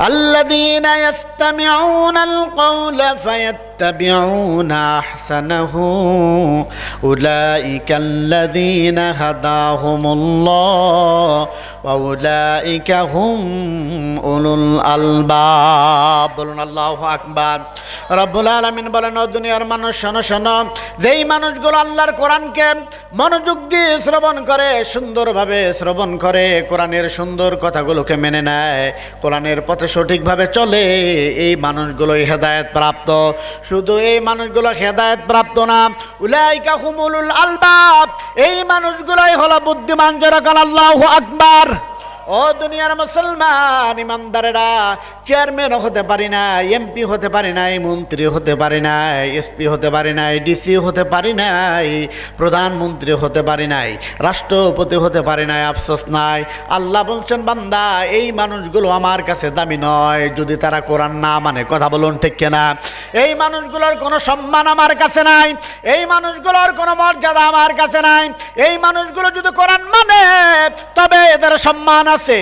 الذين يستمعون القول فيتبعون احسنه اولئك الذين هداهم الله واولئك هم اولو الالباب বলুন আল্লাহু আকবার রব্বুল আলামিন বলেন ও দুনিয়ার মানুষ শোনো শোনো যেই মানুষগুলো আল্লাহর কোরআনকে মনোযোগ দিয়ে শ্রবণ করে সুন্দরভাবে শ্রবণ করে কোরআনের সুন্দর কথাগুলোকে মেনে নেয় কোরআনের পথে সঠিকভাবে চলে এই মানুষগুলোই হেদায়েত প্রাপ্ত শুধু এই মানুষগুলো হেদায়ত প্রাপ্ত না, উলাইকা হুমুলুল আলবাব, এই মানুষগুলোই হলো বুদ্ধিমান জরাকাল আল্লাহু আকবার। ও দুনিয়ার মুসলমান, ইমানদারেরা চেয়ারম্যান হতে পারি নাই, এমপি হতে পারি নাই, মন্ত্রী হতে পারি নাই, এসপি হতে পারি নাই, ডিসি হতে পারি নাই, প্রধানমন্ত্রী হতে পারি নাই, রাষ্ট্রপতি হতে পারি নাই, আফসোস নাই। আল্লাহ বলছেন, বান্দা, এই মানুষগুলো আমার কাছে দামি নয়, যদি তারা কোরআন না মানে কথা বলুন ঠিক কেনা? এই মানুষগুলোর কোনো সম্মান আমার কাছে নাই, এই মানুষগুলোর কোনো মর্যাদা আমার কাছে নাই, এই মানুষগুলো যদি কোরআন মানে তবে এদের সম্মান আছে।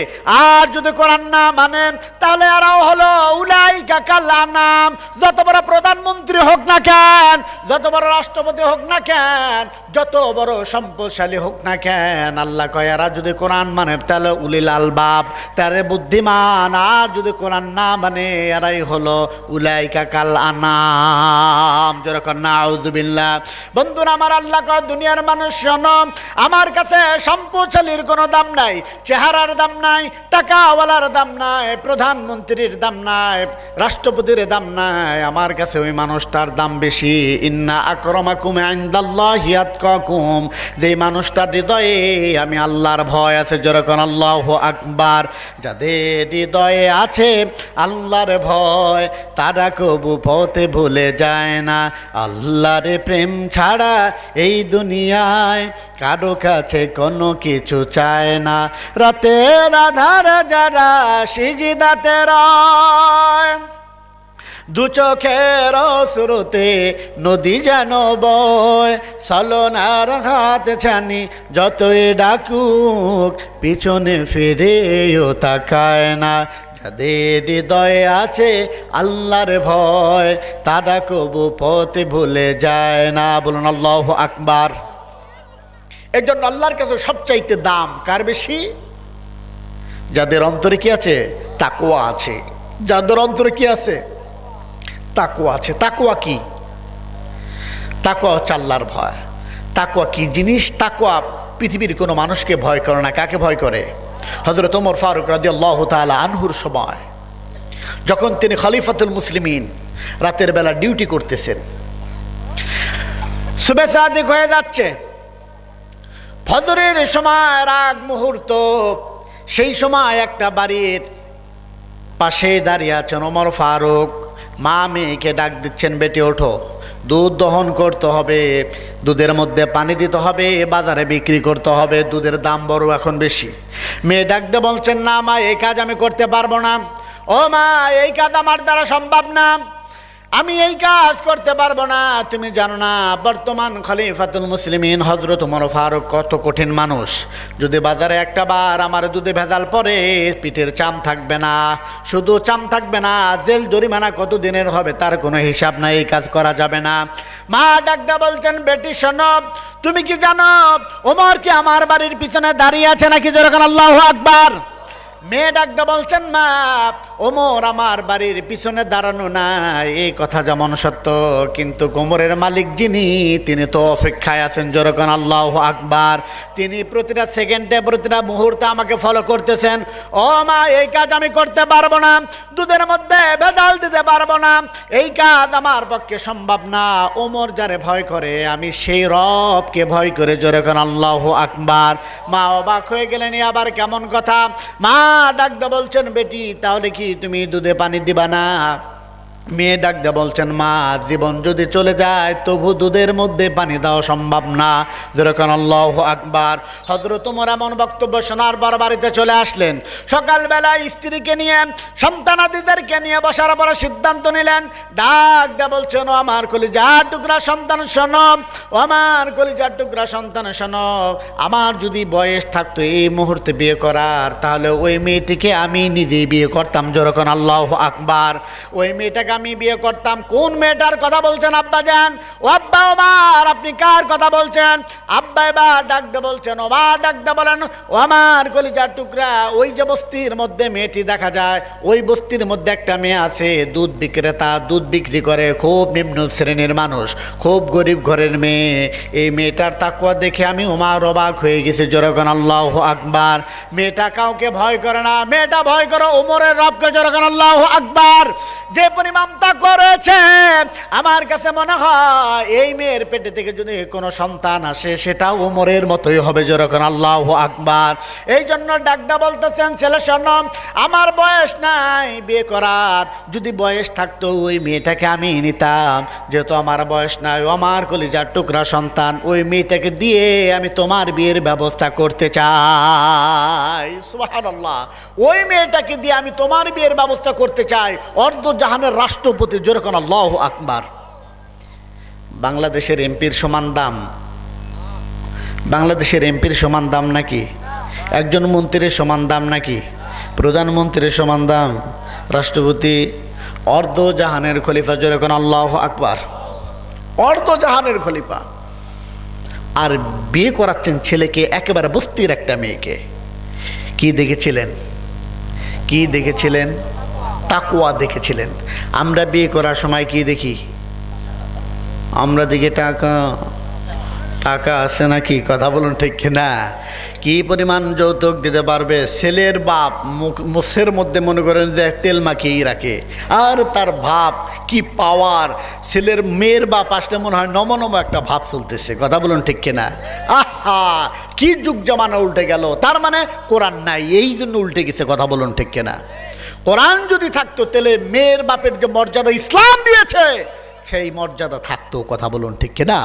আর যদি কোরআন না মানে তাহলে এরাও হলো উলাই কাকাল নাম। যত বড় প্রধানমন্ত্রী হোক না কেন, যত বড় রাষ্ট্রপতি হোক না কেন, যত বড় সম্পদশালী হোক না কেন, আল্লাহ কয়, এরা যদি কোরআন মানে তাহলে উলিল আলবাব, তারে বুদ্ধিমান। আর যদি কোরআন না মানে এরাই হলো উলাই কাকাল আনাম যেরকম না নাউজুবিল্লাহ বন্ধুরা, আমার আল্লাহ কয়, দুনিয়ার মানুষ শোনো, আমার কাছে সম্পদশালীর কোনো দাম নাই, চেহারার দাম নাই, টাকাওয়ালার দাম নাই, প্রধানমন্ত্রীর দাম নাই, রাষ্ট্রপতির দাম নাই। আমার কাছে ওই মানুষটার দাম বেশি। ইন্না আক্রমাকুম আইন্দাল্লাহি আতকাকুম। যে মানুষটার হৃদয়ে আমি আল্লাহর ভয় আছে, যেরকম আল্লাহ আকবার। যাদের হৃদয়ে আছে আল্লাহর ভয়, তারা কবু পথে ভুলে যায় না। আল্লাহর প্রেম ছাড়া এই দুনিয়ায় কারও কাছে কোনো কিছু চায় না। রাতের আধার যারা সিজিদাতে রয়, দু চোখের স্রোতে নদী যেন বয়, সলনার হাত ছানি যতই ডাকুক, পিছনে ফিরেও তাকায় না। যাদের হৃদয়ে আছে আল্লাহর ভয়, তারা কবু পথে ভুলে যায় না। বলুন, আল্লাহ আকবার। এর জন্য আল্লাহর কাছে সবচাইতে দাম কার বেশি? যাদের অন্তরে কি আছে? তাকুয়া আছে। যাদের অন্তরে কি আছে? তাকুয়া আছে। তাকুয়া কি? তাকুয়া হচ্ছে আল্লাহর ভয়। তাকুয়া কি জিনিস? তাকুয়া পৃথিবীর কোনো মানুষকে ভয় করে না। কাকে ভয় করে? হজরত ওমর ফারুক রাজি আল্লাহ তালা আনহুর সময়। যখন তিনি খলিফাতুল মুসলিমিন রাতের বেলা ডিউটি করতেছেন। শুভেচ্ছা হয়ে যাচ্ছে। ফজরের সময় রাগ মুহূর্ত সেই সময় একটা বাড়ির পাশে দাঁড়িয়ে আছেন ওমর ফারুক। মা মেয়েকে ডাক দিচ্ছেন, বেটে, ওঠো। দুধ দহন করতে হবে, দুধের মধ্যে পানি দিতে হবে বাজারে বিক্রি করতে হবে, দুধের দাম বড় এখন বেশি। মেয়ে ডাকতে বলছেন, না মা, এই কাজ আমি করতে পারব না। ও মা, এই কাজ আমার দ্বারা সম্ভব না। আমি এই কাজ করতে পারব না। তুমি জানো না, বর্তমান খলিফাতুল মুসলিমিন হজরত উমর ফারুক কত কঠিন মানুষ। যদি বাজারে একটা বার আমার দুধে ভেজাল পরে পিঠের চাম থাকবে না। শুধু চাম থাকবে না, জেল জরিমানা কত দিনের হবে তার কোনো হিসাব নাই, এই কাজ করা যাবে না। মা ডাকদা বলছেন, বেটি সনব তুমি কি জানো ওমর কি আমার বাড়ির পিছনে দাঁড়িয়ে আছে নাকি? যেরকম আল্লাহ আকবার। মেয়ে ডাকদা বলছেন, মা, ওমর আমার বাড়ির পিছনে দাঁড়ানো না এই কথা যেমন সত্য, কিন্তু কোমরের মালিক যিনি, তিনি তো অপেক্ষায় আছেন যেরকম আল্লাহ আকবার। তিনি প্রতিটা সেকেন্ডে, প্রতিটা মুহূর্তে আমাকে ফলো করতেছেন। ও মা, এই কাজ আমি করতে পারব না। দুধের মধ্যে ভেজাল দিতে পারব না। এই কাজ আমার পক্ষে সম্ভব না। ওমর যারে ভয় করে, আমি সেই রবকে ভয় করে যেরকম আল্লাহ আকবার। মা অবাক হয়ে গেলেন আবার কেমন কথা? মা ডাকদা বলছেন বেটি তাহলে কি তুমি দুধে পানি দিবা না? মেয়ে ডাক দিয়ে বলছেন, মা, জীবন যদি চলে যায়, তবু দুধের মধ্যে পানি দেওয়া সম্ভব না। যেরকম আল্লাহ আকবার। হজরত তোমার এমন বক্তব্য শোনার পর বাড়িতে চলে আসলেন। সকালবেলা স্ত্রীকে নিয়ে, সন্তানাদিদেরকে নিয়ে বসার পর সিদ্ধান্ত নিলেন, ডাক দিয়ে বলছেন, ও আমার কলিজার টুকরা সন্তান শোনো, ও আমার কলিজার টুকরা সন্তান শোনো। আমার যদি বয়স থাকতো এই মুহূর্তে বিয়ে করার, তাহলে ওই মেয়েটিকে আমি নিজেই বিয়ে করতাম। যেরকম আল্লাহ আকবার। ওই মেয়েটাকে আমি বিয়ে করতাম, কোন মেয়েটার কথা বলছেন আব্বা যান ও আব্বা ওমার, আপনি কার কথা বলছেন? আব্বা এবার ডাকতে বলছেন ওবার ডাকতে বলেন, ও আমার কলিজার টুকরা, ওই যে বস্তির মধ্যে মেয়েটি দেখা যায়, ওই বস্তির মধ্যে একটা মেয়ে আছে, দুধ বিক্রেতা, দুধ বিক্রি করে খুব নিম্ন শ্রেণির মানুষ, খুব গরিব ঘরের মেয়ে। এই মেয়েটার তাকুয়া দেখে আমি ওমার অবাক হয়ে গেছি জোরগন আল্লাহ আকবার। মেয়েটা কাউকে ভয় করে না, মেয়েটা ভয় করে ওমরের রবকে জোরগন আল্লাহ আকবার। যে পরিমাণটা করেছে। আমার কাছে মনে হয় এই মেয়ের পেটে থেকে যদি কোনো সন্তান আসে, সেটা ওমরের মতোই হবে যেরকম আল্লাহ আকবার। এই জন্য ডাকদা বলতেছেন, ছেলে, শোন, আমার বয়স নাই, বিয়ে করার। যদি বয়স থাকতো, ওই মেয়েটাকে আমি নিতাম। যেহেতু আমার বয়স নাই আমার কলিজার টুকরা সন্তান, ওই মেয়েটাকে দিয়ে আমি তোমার বিয়ের ব্যবস্থা করতে চাই। সুবহানাল্লাহ। ওই মেয়েটাকে দিয়ে আমি তোমার বিয়ের ব্যবস্থা করতে চাই। অর্ধ জাহানের রাষ্ট্রপতি যেরকম আল্লাহ আকবার। বাংলাদেশের এমপির সমান দাম। বাংলাদেশের এমপির সমান দাম নাকি? একজন মন্ত্রীর সমান দাম নাকি? প্রধানমন্ত্রীর সমান দাম। রাষ্ট্রপতি অর্ধ জাহানের খলিফা যেরকম আল্লাহ আকবার। অর্ধ জাহানের খলিফা। আর বিয়ে করাচ্ছেন ছেলেকে, একেবারে বস্তির একটা মেয়েকে। কি দেখেছিলেন? কি দেখেছিলেন? তাকুয়া দেখেছিলেন। আমরা বিয়ে করার সময় কি দেখি? আমরা দেখি টাকা টাকা আছে নাকি? কথা বলুন ঠিক না কি পরিমাণ যৌতুক দিতে পারবে? ছেলের বাপ মুখের মধ্যে মনে করেন যে তেল মাখিয়েই রাখে। আর তার ভাব, কি পাওয়ার ছেলের মেয়ের বাপ আসলে মনে হয় নম নম একটা ভাব চলতেছে। কথা বলুন ঠিক কিনা? আহা! কি যুগ জামানা উল্টে গেল। তার মানে কোরআন নাই, এই জন্য উল্টে গেছে। কথা বলুন ঠিক কিনা? কোরআন যদি থাকতো, তাহলে মেয়ের বাপের যে মর্যাদা ইসলাম দিয়েছে, সেই মর্যাদা থাকতো, কথা বলুন ঠিক কিনা?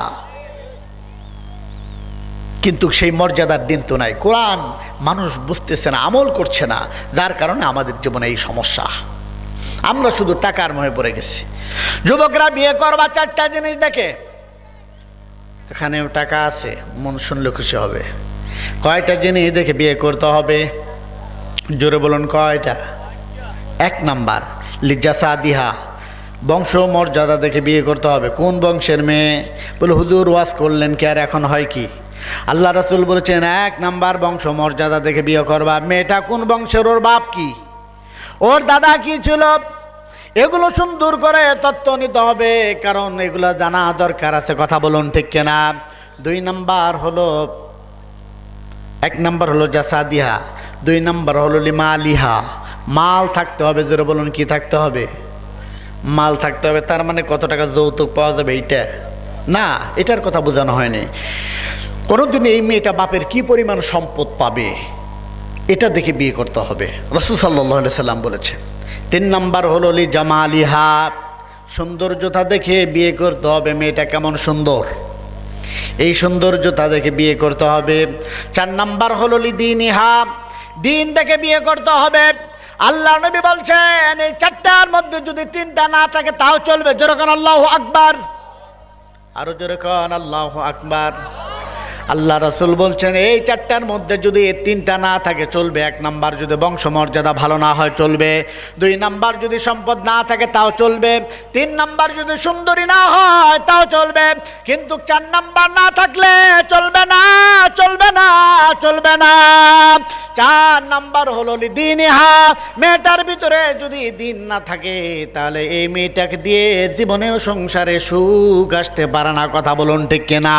কিন্তু সেই মর্যাদার দিন তো নাই। কোরআন মানুষ বুঝতেছে না, আমল করছে না, যার কারণে আমাদের জীবনে এই সমস্যা। আমরা শুধু টাকার মহে পড়ে গেছি। যুবকরা বিয়ে করবা, চারটা জিনিস দেখে। এখানেও টাকা আছে, মন শুনলে খুশি হবে। কয়টা জিনিস দেখে বিয়ে করতে হবে? জোরে বলুন কয়টা? এক নাম্বার লিজ্জাসা দিহা বংশ মর্যাদা দেখে বিয়ে করতে হবে। কোন বংশের মেয়ে? বলে, হুজুর, ওয়াজ করলেন কি আর এখন হয় কি? আল্লাহ রাসুল বলেছেন, এক নাম্বার বংশ মর্যাদা দেখে বিয়ে করবা। মেয়েটা কোন বংশের, ওর বাপ কি? ওর দাদা কি ছিল? এগুলো সুন্দর করে তত্ত্ব নিতে হবে, কারণ এগুলো জানা দরকার আছে। কথা বলুন ঠিক কেনা? দুই নাম্বার হলো, এক নাম্বার হলো জাসাদিহা। দুই নাম্বার হলো লিমা লিহা মাল থাকতে হবে যেটা বলুন কি থাকতে হবে? মাল থাকতে হবে, তার মানে কত টাকা যৌতুক পাওয়া যাবে এইটা? না, এটার কথা বোঝানো হয়নি। কোনোদিন এই মেয়েটা বাপের কি পরিমাণ সম্পদ পাবে, এটা দেখে বিয়ে করতে হবে। রসুল সাল্লাহ সাল্লাম বলেছে, তিন নাম্বার হলো লি জামালিহা, সৌন্দর্যতা দেখে বিয়ে করতে হবে, মেয়েটা কেমন সুন্দর? এই সৌন্দর্যতা দেখে বিয়ে করতে হবে। চার নাম্বার হলো লি দিন ইহা দিন দেখে বিয়ে করতে হবে। আল্লাহ নবী বলছেন, এই চারটার মধ্যে যদি তিনটা না থাকে, তাও চলবে। যেরকম আল্লাহ আকবার। আরও যেরকম আল্লাহ আকবার। আল্লাহ রাসুল বলছেন, এই চারটার মধ্যে যদি এই তিনটা না থাকে, চলবে। এক নাম্বার যদি বংশমর্যাদা ভালো না হয়, চলবে। দুই নাম্বার যদি সম্পদ না থাকে, তাও চলবে। তিন নাম্বার যদি সুন্দরী না হয়, তাও চলবে। কিন্তু চার নাম্বার না থাকলে চলবে না চলবে না চলবে না। চার নাম্বার হলো দিন ইহা। মেয়েটার ভিতরে যদি দিন না থাকে, তাহলে এই মেয়েটাকে দিয়ে জীবনেও সংসারে সুখ আসতে পারে না। কথা বলুন ঠিক কিনা?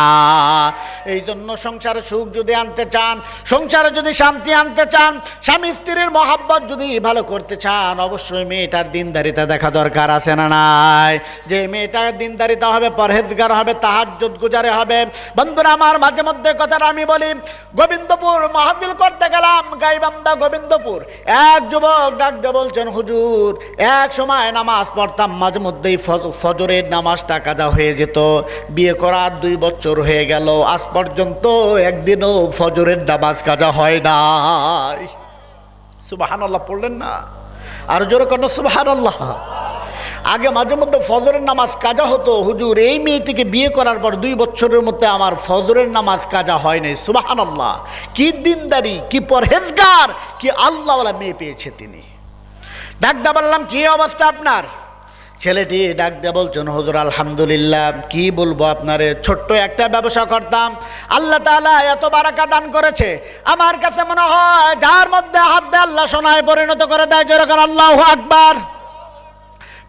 এই জন্য জন্য সংসারে সুখ যদি আনতে চান, সংসারে যদি শান্তি আনতে চান, স্বামী স্ত্রীর মহাব্বত যদি ভালো করতে চান, অবশ্যই মেয়েটার দিনদারিতা দেখা দরকার আছে না নাই? যে মেয়েটার দিনদারিতা হবে, পরহেজগার হবে তাহার গুজারে হবে। বন্ধুরা, আমার মাঝে মধ্যে কথাটা আমি বলি, গোবিন্দপুর মাহফিল করতে গেলাম, গাইবান্ধা গোবিন্দপুর। এক যুবক ডাকতে বলছেন, হুজুর, এক সময় নামাজ পড়তাম, মাঝে মধ্যেই ফজরের নামাজটা কাজা হয়ে যেত। বিয়ে করার দুই বছর হয়ে গেল, আজ পর্যন্ত একদিনও ফজরের নামাজ কাজা হয় নাই। সুবাহান আল্লাহ পড়লেন না? আর জোরে কেন সুবাহান আল্লাহ আগে মাঝে মধ্যে ফজরের নামাজ কাজা হতো। হুজুর, এই মেয়েটিকে বিয়ে করার পর দুই বছরের মধ্যে আমার ফজরের নামাজ কাজা হয় নাই। সুবাহান আল্লাহ কি দিনদারি, কি পরহেজগার, কি আল্লাহওয়ালা মেয়ে পেয়েছে তিনি। ডাকদা বললাম, কি অবস্থা আপনার? ছেলেটি ডাক দিয়ে বলছেন, হজুর, আলহামদুলিল্লাহ, কি বলব আপনারে? ছোট্ট একটা ব্যবসা করতাম। আল্লাহ তালা এত বারাকা দান করেছে। আমার কাছে মনে হয়, যার মধ্যে হাত দিয়ে আল্লাহ সোনায় পরিণত করে দেয়, যেরকম আল্লাহ আকবার।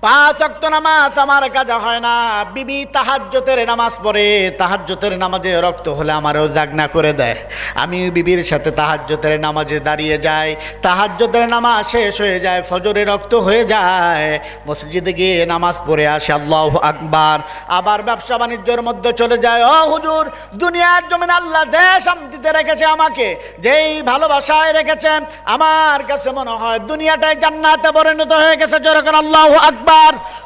পাঁচ অক্ত নামাজ আমার কাজা হয় না। বিবি তাহাজ্জতের নামাজ পড়ে, তাহাজ্জতের নামাজে রক্ত হলে আমারও জাগনা করে দেয়। আমি বিবির সাথে তাহাজ্জতের নামাজে দাঁড়িয়ে যাই। তাহাজ্জতের নামাজ শেষ হয়ে যায়, ফজরে রক্ত হয়ে যায়। মসজিদে গিয়ে নামাজ পড়ে আসে, আল্লাহ আকবার। আবার ব্যবসা বাণিজ্যের মধ্যে চলে যায়, ও হুজুর, দুনিয়ার জমিন আল্লাহ যে শান্তিতে রেখেছে আমাকে। যেই ভালোবাসায় রেখেছে, আমার কাছে মনে হয় দুনিয়াটাই জান্নাতে পরিণত হয়ে গেছে। যেরকম আল্লাহ আকবার।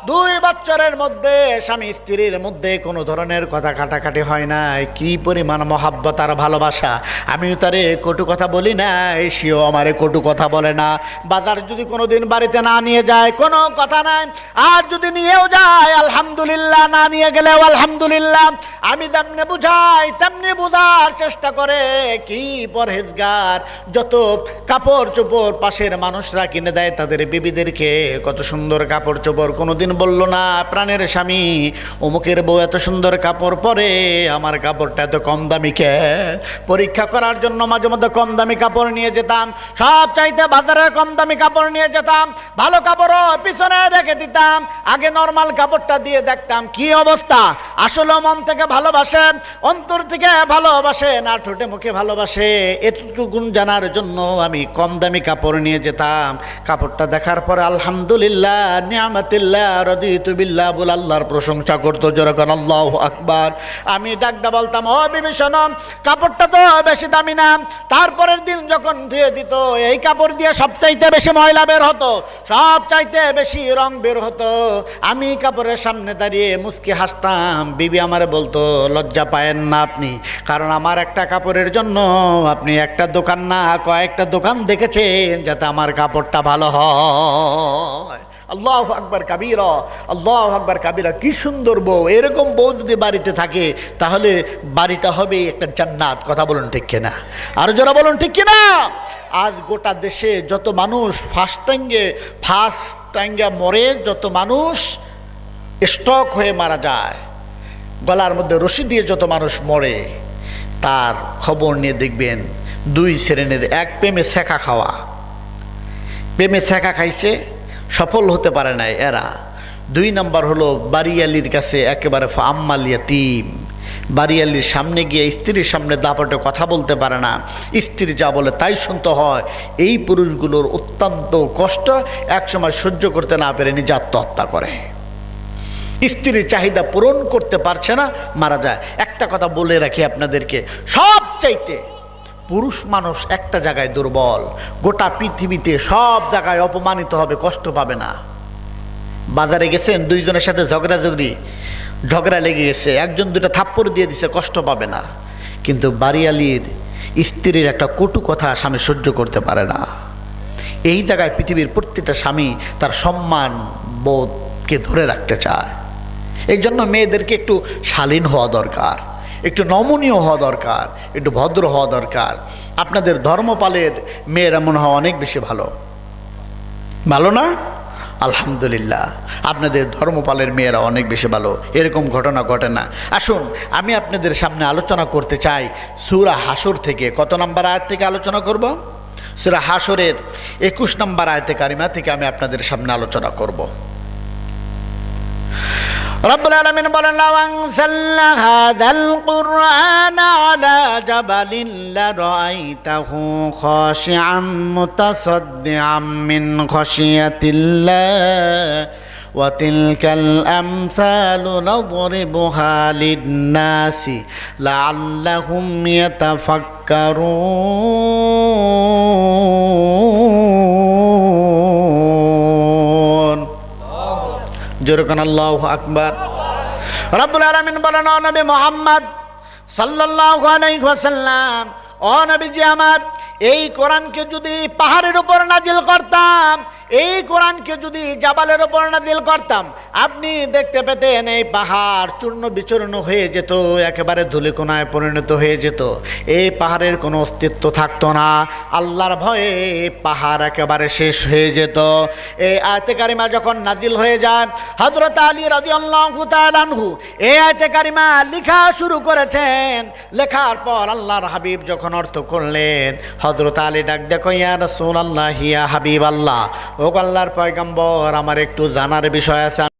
দুই বছরের মধ্যে স্বামী স্ত্রীর মধ্যে কোনো ধরনের কথা কাটাকাটি হয় নাই। কি পরিমাণ মহাব্বত আর ভালোবাসা? আমিও তারে কটু কথা বলি না সেও আমারে কটু কথা বলে না। বাজার যদি কোনো দিন বাড়িতে না নিয়ে যায়, কোনো কথা নাই। আর যদি নিয়েও যায়, আলহামদুলিল্লাহ, না নিয়ে গেলেও আলহামদুলিল্লাহ। আমি তেমনি বুঝাই, তেমনি বোঝার চেষ্টা করে কি পরহেজগার। যত কাপড় চোপড় পাশের মানুষরা কিনে দেয়, তাদের বিবিদেরকে কত সুন্দর কাপড় চোপড় কোনোদিন বলল, না, প্রাণের স্বামী, অমুকের বউ এত সুন্দর কাপড় পরে, আমার কাপড়টা এত কম দামি কে? পরীক্ষা করার জন্য মাঝে মধ্যে কম দামি কাপড় নিয়ে যেতাম, সব চাইতে বাজারে কম দামি কাপড় নিয়ে যেতাম, ভালো কাপড়ও পিছনে রেখে দিতাম, আগে নর্মাল কাপড়টা দিয়ে দেখতাম, কি অবস্থা? আসলে মন থেকে ভালোবাসে, অন্তর থেকে ভালোবাসে, না ঠোঁটে মুখে ভালোবাসে, এতটুকুন জানার জন্য আমি কম দামি কাপড় নিয়ে যেতাম। কাপড়টা দেখার পর আলহামদুলিল্লাহ আল্লাহর প্রশংসা করতো যেরকম আল্লাহ আকবার। আমি ডাকদা বলতাম, ও বিভীষণ কাপড়টা তো বেশি দামি না। তারপরের দিন যখন ধুয়ে দিত, এই কাপড় দিয়ে সবচাইতে বেশি ময়লা বের হতো সব চাইতে বেশি রং বের হতো। আমি কাপড়ের সামনে দাঁড়িয়ে মুচকি হাসতাম। বিবি আমারে বলতো, লজ্জা পায়েন না আপনি, কারণ আমার একটা কাপড়ের জন্য আপনি একটা দোকান না, কয়েকটা দোকান দেখেছেন, যাতে আমার কাপড়টা ভালো হয়। আল্লাহ আকবার কাবিরা, আল্লাহ আকবার কাবিরা, কি সুন্দর বউ। এরকম বউ যদি বাড়িতে থাকে, তাহলে বাড়িটা হবে একটা জান্নাত। কথা বলুন ঠিক কিনা? আর যারা বলুন ঠিক কিনা? আজ গোটা দেশে যত মানুষ ফার্স্ট টাইঙ্গে ফার্স্ট টাইঙ্গে মরে, যত মানুষ স্টক হয়ে মারা যায়, গলার মধ্যে রশি দিয়ে যত মানুষ মরে, তার খবর নিয়ে দেখবেন, দুই শ্রেণির এক প্রেমে শেখা খাওয়া। প্রেমে শেখা খাইছে সফল হতে পারে নাই এরা। দুই নম্বর হলো বাড়িয়ালির কাছে একেবারে আম্মালিয়া তিম বাড়িয়ালির সামনে গিয়ে স্ত্রীর সামনে দাপটে কথা বলতে পারে না। স্ত্রী যা বলে তাই শুনতে হয়। এই পুরুষগুলোর অত্যন্ত কষ্ট একসময় সহ্য করতে না পেরে নিজে আত্মহত্যা করে। স্ত্রীর চাহিদা পূরণ করতে পারছে না, মারা যায়। একটা কথা বলে রাখি আপনাদেরকে সব চাইতে পুরুষ মানুষ একটা জায়গায় দুর্বল, গোটা পৃথিবীতে সব জায়গায় অপমানিত হবে, কষ্ট পাবে না। বাজারে গেছেন, দুইজনের সাথে ঝগড়াঝগড়ি, ঝগড়া লেগে গেছে, একজন দুটা থাপ্পড় দিয়ে দিছে, কষ্ট পাবে না। কিন্তু বাড়িয়ালির স্ত্রীর একটা কটু কথা স্বামী সহ্য করতে পারে না। এই জায়গায় পৃথিবীর প্রত্যেকটা স্বামী তার সম্মান বোধকে ধরে রাখতে চায়। এই জন্য মেয়েদেরকে একটু শালীন হওয়া দরকার। একটু নমনীয় হওয়া দরকার, একটু ভদ্র হওয়া দরকার। আপনাদের ধর্মপালের মেয়েরা মনে হয় অনেক বেশি ভালো। ভালো না? আলহামদুলিল্লাহ। আপনাদের ধর্মপালের মেয়েরা অনেক বেশি ভালো। এরকম ঘটনা ঘটে না। আসুন, আমি আপনাদের সামনে আলোচনা করতে চাই সুরা হাসর থেকে। কত নাম্বার আয়াত থেকে আলোচনা করব? সুরা হাসরের একুশ নম্বর আয়তে কারিমা থেকে আমি আপনাদের সামনে আলোচনা করব। رب العالمين بل لو أنزلنا هذا القرآن على جبل لرأيته خاشعا متصدعا من خشية الله وتلك الأمثال نضربها للناس لعلهم يتفكرون যেরকম আল্লাহ আকবার। রব্বুল আলমিন বলেন অনবী নবী মোহাম্মদ সাল্লাহ আলাইসাল্লাম ও আমার, এই কোরআনকে যদি পাহাড়ের উপর নাজিল করতাম এই কোরআনকে যদি জাবালের উপর নাজিল করতাম, আপনি দেখতে পেতেন এই পাহাড় চূর্ণ বিচূর্ণ হয়ে যেত, একেবারে ধুলিকোনায় পরিণত হয়ে যেত। এই পাহাড়ের কোনো অস্তিত্ব থাকতো না। আল্লাহর ভয়ে পাহাড় একেবারে শেষ হয়ে যেত। এই আয়তে কারিমা যখন নাজিল হয়ে যায় হজরত আলী রাজি আল্লাহু এই আয়তে কারিমা লেখা শুরু করেছেন। লেখার পর আল্লাহর হাবিব যখন অর্থ করলেন হজরত আলী ডাক দেখো, ইয়া রসুল আল্লাহ হিয়া হাবিব আল্লাহ ও আল্লাহর পয়গম্বর আমার একটু জানার বিষয় আছে